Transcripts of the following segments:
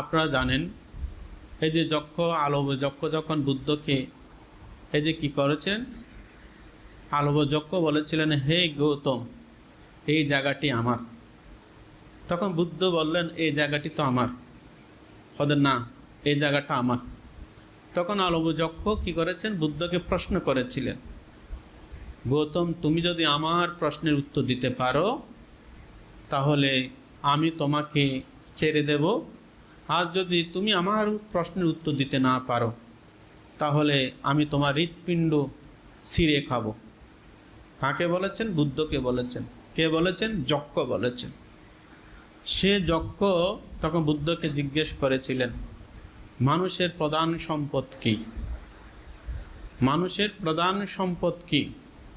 আপনারা জানেন, এই যে যক্ষ আলব, যক্ষ যখন বুদ্ধকে এই যে কি করেছেন? আলব যক্ষ বলেছিলেন, হে গৌতম, এই জায়গাটি আমার। তখন বুদ্ধ বললেন, এই জায়গাটি তো আমার। হদের না, এই জায়গাটা আমার। তখন আলব যক্ষ কি করেছেন? বুদ্ধকে প্রশ্ন করেছিলেন, গৌতম, তুমি যদি আমার প্রশ্নের উত্তর দিতে পারো, তাহলে আমি তোমাকে ছেড়ে দেব আর যদি তুমি আমার প্রশ্নের উত্তর দিতে না পারো, তাহলে আমি তোমার হৃৎপিণ্ড ছিঁড়ে খাব। কাকে বলেছেন? বুদ্ধকে বলেছেন। কে বলেছেন? যক্ষ বলেছেন। সে যক্ষ তখন বুদ্ধকে জিজ্ঞেস করেছিলেন, মানুষের প্রধান সম্পদ কী? মানুষের প্রধান সম্পদ কী?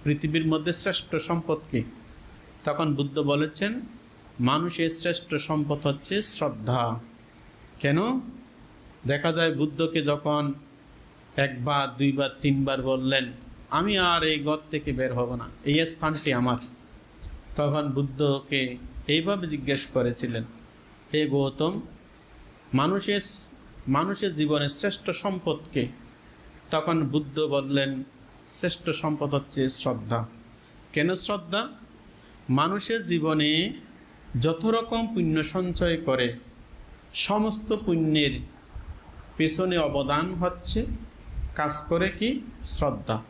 পৃথিবীর মধ্যে শ্রেষ্ঠ সম্পদ কী? তখন বুদ্ধ বলেছেন, মানুষের শ্রেষ্ঠ সম্পদ হচ্ছে শ্রদ্ধা। কেন? দেখা যায় বুদ্ধকে যখন একবার, দুইবার, তিনবার বললেন, আমি আর এই ঘর থেকে বের হব না, এই স্থানটি আমার। তখন বুদ্ধকে এইভাবে জিজ্ঞেস করেছিলেন, হে গৌতম, মানুষের মানুষের জীবনের শ্রেষ্ঠ সম্পদকে? তখন বুদ্ধ বললেন, শ্রেষ্ঠ সম্পদ হচ্ছে শ্রদ্ধা। কেন শ্রদ্ধা? মানুষের জীবনে যত রকম পুণ্য সঞ্চয় করে সমস্ত পুণ্যের পেছনে অবদান হচ্ছে। কাজ করে কি? শ্রদ্ধা।